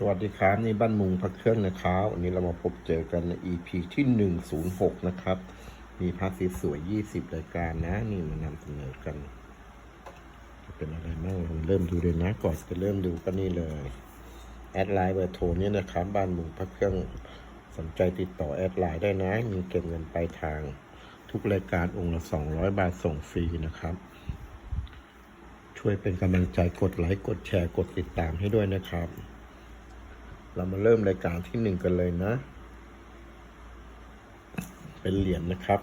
สวัสดีครับนี่บ้านมุงพักเครื่องนะครับวันนี้เรามาพบเจอกันใน EP ที่ 106 นะครับ มีพาสีสวย 20 รายการนะ นี่มานำเสนอกันเป็นอะไรบ้างเริ่มดูเลยนะ ก่อนจะเริ่มดูก็นี่เลย แอดไลน์เบอร์โทรเนี่ยนะครับ บ้านมุงพักเครื่องสนใจติดต่อแอดไลน์ได้นะ มีเก็บเงินปลายทาง ทุกรายการองค์ละ 200 บาทส่งฟรีนะครับ ช่วยเป็นกำลังใจกดไลค์กดแชร์กดติดตามให้ด้วยนะครับ เรามาเริ่มรายการที่หนึ่งกันเลยนะ เป็นเหรียญนะครับ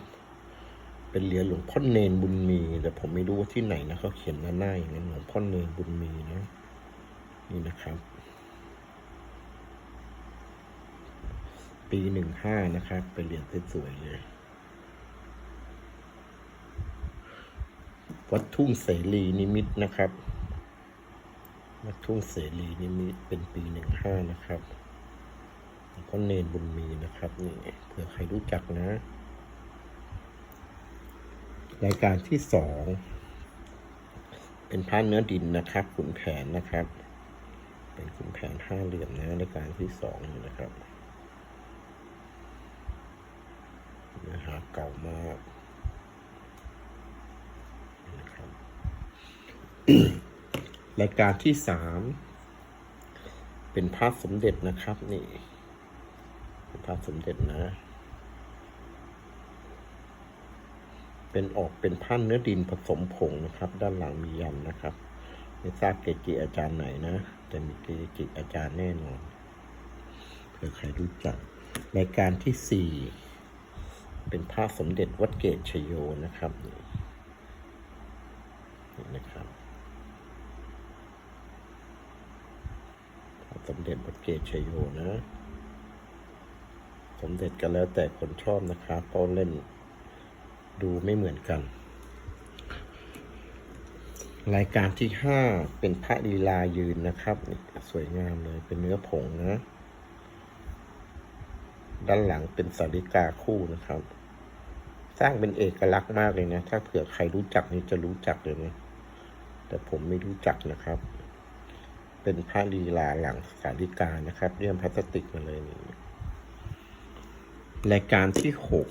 เป็นเหรียญหลวงพ่อเนนบุญมี แต่ผมไม่รู้ว่าที่ไหนนะเขาเขียนหน้าหน้าอย่างนั้นหลวงพ่อเนนบุญมีนะ นี่นะครับ ปีหนึ่งห้านะครับ เป็นเหรียญสวยๆเลย วัดทุ่งเสรีนิมิตนะครับ วัดทุ่งเสรีนิมิตเป็นปีหนึ่งห้านะครับ แล้วก็เนนบุญมีนะครับนี่เผื่อใครรู้จักนะ รายการที่สองเป็นพระเนื้อดินนะครับขุนแผนนะครับ เป็นขุนแผนห้าเหลี่ยมนะรายการที่สองนี่นะครับเนื้อหาเก่ามากนะครับ รายการที่สามเป็นภาพสมเด็จนะครับ นี่เป็นภาสมเด็จนะ เป็นออกเป็นผ้าเนื้อดินผสมผงนะครับ ด้านหลังมียันนะครับ ไม่ทราบเกจิอาจารย์ไหนนะ แต่มีเกจิอาจารย์แน่นอนเผื่อใครรู้จักรายการที่สี่เป็นภาพสมเด็จวัดเกตชโยนะครับนี่นะครับ สมเด็จพระเกศชโยนะ สมเด็จกันแล้วแต่คนชอบนะครับเพราะเล่นดูไม่เหมือนกัน รายการที่ห้าเป็นพระลีลายืนนะครับ สวยงามเลยเป็นเนื้อผงนะ ด้านหลังเป็นสาริกาคู่นะครับ สร้างเป็นเอกลักษณ์มากเลยนะ ถ้าเผื่อใครรู้จักนี่จะรู้จักเลยนะแต่ผมไม่รู้จักนะครับ เป็นผ้าลีลาหลังสาริกานะครับเรียมพลาสติกมาเลยนี่รายการที่หก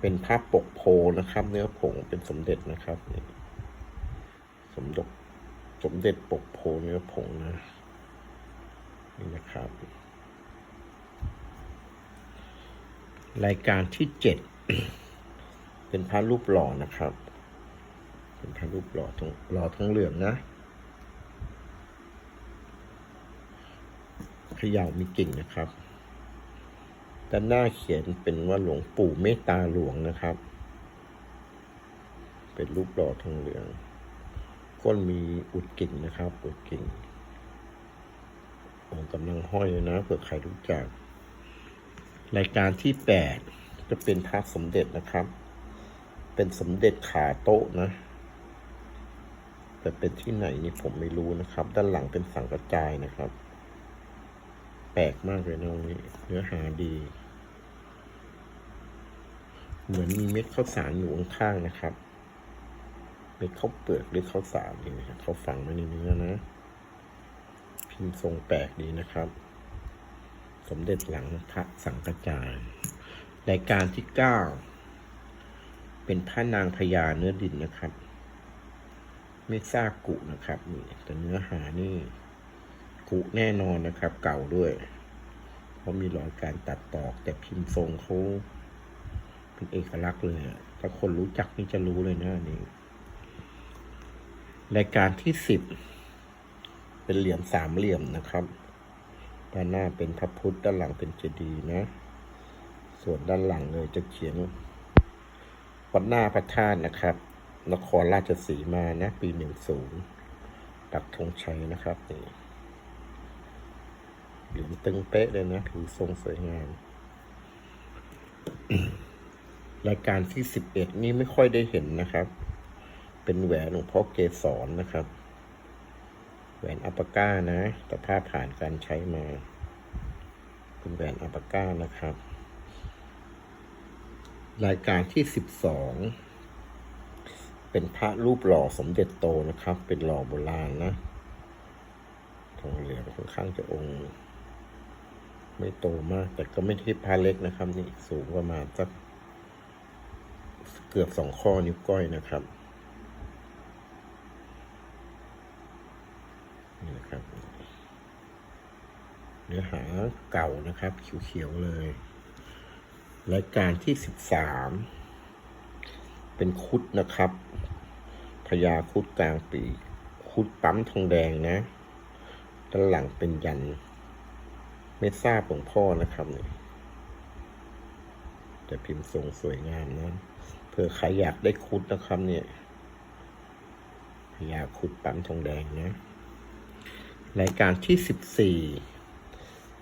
เป็นภาพปกโพนะครับ เนื้อผงเป็นสมเด็จนะครับนี่สมเด็จสมเด็จปกโพเนื้อผงนะนี่นะครับ รายการที่เจ็ดเป็นพระรูปหล่อนะครับ เป็นพระรูปหล่อทั้งหล่อทั้งเหลืองนะ เขย่ามีกิ่งนะครับ ด้านหน้าเขียนเป็นว่าหลวงปู่เมตตาหลวงนะครับ เป็นรูปหล่อทองเหลือง ก้นมีอุดกิ่งนะครับอุดกิ่งผมกำลังห้อยเลยนะเผื่อใครรู้จัก รายการที่แปดจะเป็นพระสมเด็จนะครับ เป็นสมเด็จขาโต๊ะนะแต่เป็นที่ไหนนี่ผมไม่รู้นะครับ ด้านหลังเป็นสังกระจายนะครับ แปลกมากเลยนะตรงนี้ เนื้อหาดี เหมือนมีเม็ดข้าวสารอยู่ข้างๆนะครับ เม็ดข้าวเปลือกหรือข้าวสารนี่นะครับเขาฝังไว้ในเนื้อนะ พิมพ์ทรงแปลกดีนะครับ สมเด็จหลังพระสังกจายรายการที่เก้าเป็นพระนางพญาเนื้อดินนะครับไม่ทราบกุนะครับนี่แต่เนื้อหานี่ กุแน่นอนนะครับ เก่าด้วย เพราะมีรอยการตัดตอก แต่พิมพ์ทรงเขาเป็นเอกลักษณ์เลยถ้าคนรู้จักนี่จะรู้เลยนะอันนี่รายการที่สิบเป็นเหรียญสามเหลี่ยมนะครับ ด้านหน้าเป็นพระพุทธด้านหลังเป็นเจดีย์นะ ส่วนด้านหลังเลยจะเขียนวัดหน้าพระธาตุนะครับ นครราชสีมานะ ปีหนึ่งศูนย์ปักธงชัยนะครับนี่ เหรียญตึงเป๊ะเลยนะถือทรงสวยงาม รายการที่สิบเอ็ดนี่ไม่ค่อยได้เห็นนะครับ เป็นแหวนหลวงพ่อเกสรนะครับ แหวนอัปปาก้านะแต่ผ้าผ่านการใช้มา เป็นแหวนอัปปาก้านะครับ รายการที่สิบสองเป็นพระรูปหล่อสมเด็จโตนะครับ เป็นหล่อโบราณนะทองเหลืองค่อนข้างจะองค์ ไม่โตมาก แต่ก็ไม่ใช่พาเล็กนะครับ นี่สูงประมาณสักเกือบสองข้อนิ้วก้อยนะครับนี่นะครับ เนื้อหาเก่านะครับเขียวๆเลยรายการที่สิบสามเป็นคุดนะครับพญาคุดกลางปี คุดปั๊มทองแดงนะด้านหลังเป็นยัน ไม่ทราบหลวงพ่อนะครับเนี่ยแต่พิมพ์ทรงสวยงามนะเผื่อใครอยากได้คุดนะครับ เนี่ยพญาคุดปั๊มทองแดงนะรายการที่สิบสี่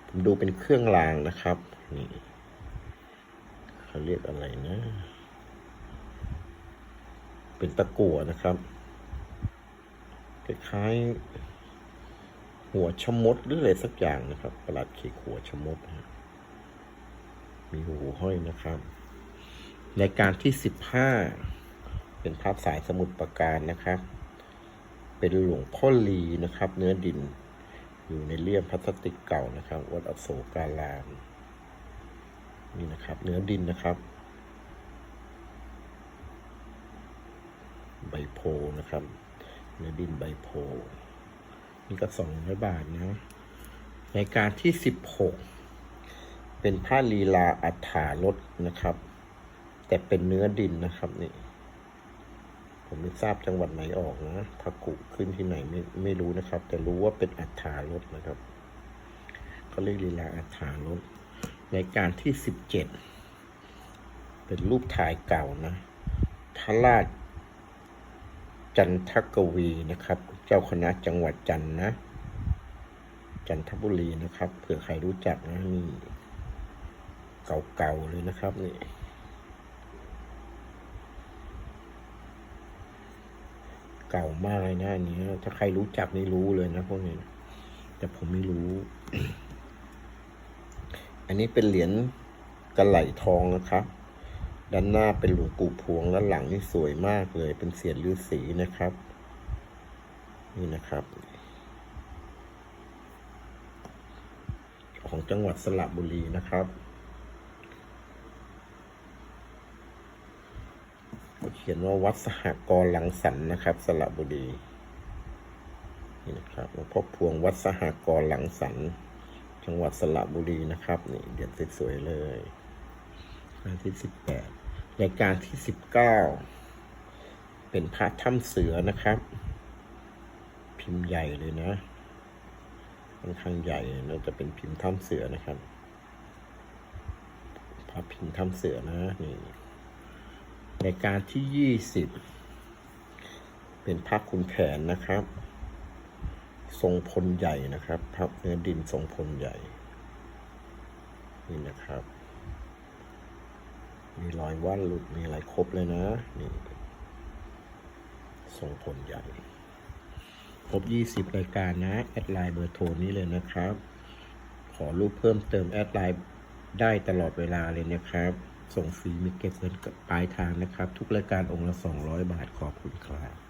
ผมดูเป็นเครื่องรางนะครับ นี่เขาเรียกอะไรนะ เป็นตะกั่วนะครับคล้ายๆ หัวชะมดหรืออะไรสักอย่างนะครับ ประหลาดขีดหัวชะมดนะมีหูห้อยนะครับรายการที่สิบห้าเป็นภาพสายสมุดประการนะครับ เป็นหลวงพ่อลีนะครับ เนื้อดิน อยู่ในเลี่ยมพลาสติกเก่านะครับ วัดอโศการามนี่นะครับ เนื้อดินนะครับ ใบโพนะครับ เนื้อดินใบโพ นี่ก็สองร้อยบาทนะรายการที่สิบหกเป็นผ้าลีลาอัฐารถนะครับ แต่เป็นเนื้อดินนะครับนี่ผมไม่ทราบจังหวัดไหนออกนะพักุขึ้นที่ไหนไม่ไม่รู้นะครับ แต่รู้ว่าเป็นอัฐารถนะครับเขาเรียกลีลาอัฐารถรายการที่สิบเจ็ดเป็นรูปถ่ายเก่านะทราชจันทกวีนะครับ เจ้าคณะจังหวัดจันทนะ จันทบุรีนะครับ เผื่อใครรู้จักนะนี่เก่าๆเลยนะครับนี่เก่ามากเลยนะอันนี้ถ้าใครรู้จักนี่รู้เลยนะพวกนี้แต่ผมไม่รู้ อันนี้เป็นเหรียญกระไหลทองนะครับ ด้านหน้าเป็นหลวงปู่พวง ด้านหลังนี่สวยมากเลย เป็นเสียนฤาษีนะครับ นี่นะครับ ของจังหวัดสระบุรีนะครับ เขียนว่าวัดสหกรณ์หลังสันนะครับ สระบุรี นี่นะครับหลวงพ่อพวงวัดสหกรณ์หลังสัน จังหวัดสระบุรีนะครับ นี่เดี๋ยวสวยๆเลยรายที่สิบแปดรายการที่สิบเก้าเป็นพระถ้ำเสือนะครับ พิมพ์ใหญ่เลยนะค่อนข้างใหญ่น่าจะเป็นพิมพ์ถ้ำเสือนะครับพระพิมพ์ถ้ำเสือนะนี่รายการที่ยี่สิบเป็นพระคุณแผนนะครับ ทรงพลใหญ่นะครับพระเนื้อดินทรงพลใหญ่ นี่นะครับ มีรอยว่านหลุดมีอะไรครบเลยนะ นี่ทรงพลใหญ่ ครบ 20 รายการนะ แอดไลน์เบอร์โทรนี้เลยนะครับ ขอรูปเพิ่มเติมแอดไลน์ได้ตลอดเวลาเลยนะครับ ส่งฟรีมีเก็บเงินปลายทางนะครับ ทุกรายการองค์ละ 200 บาทขอบคุณครับ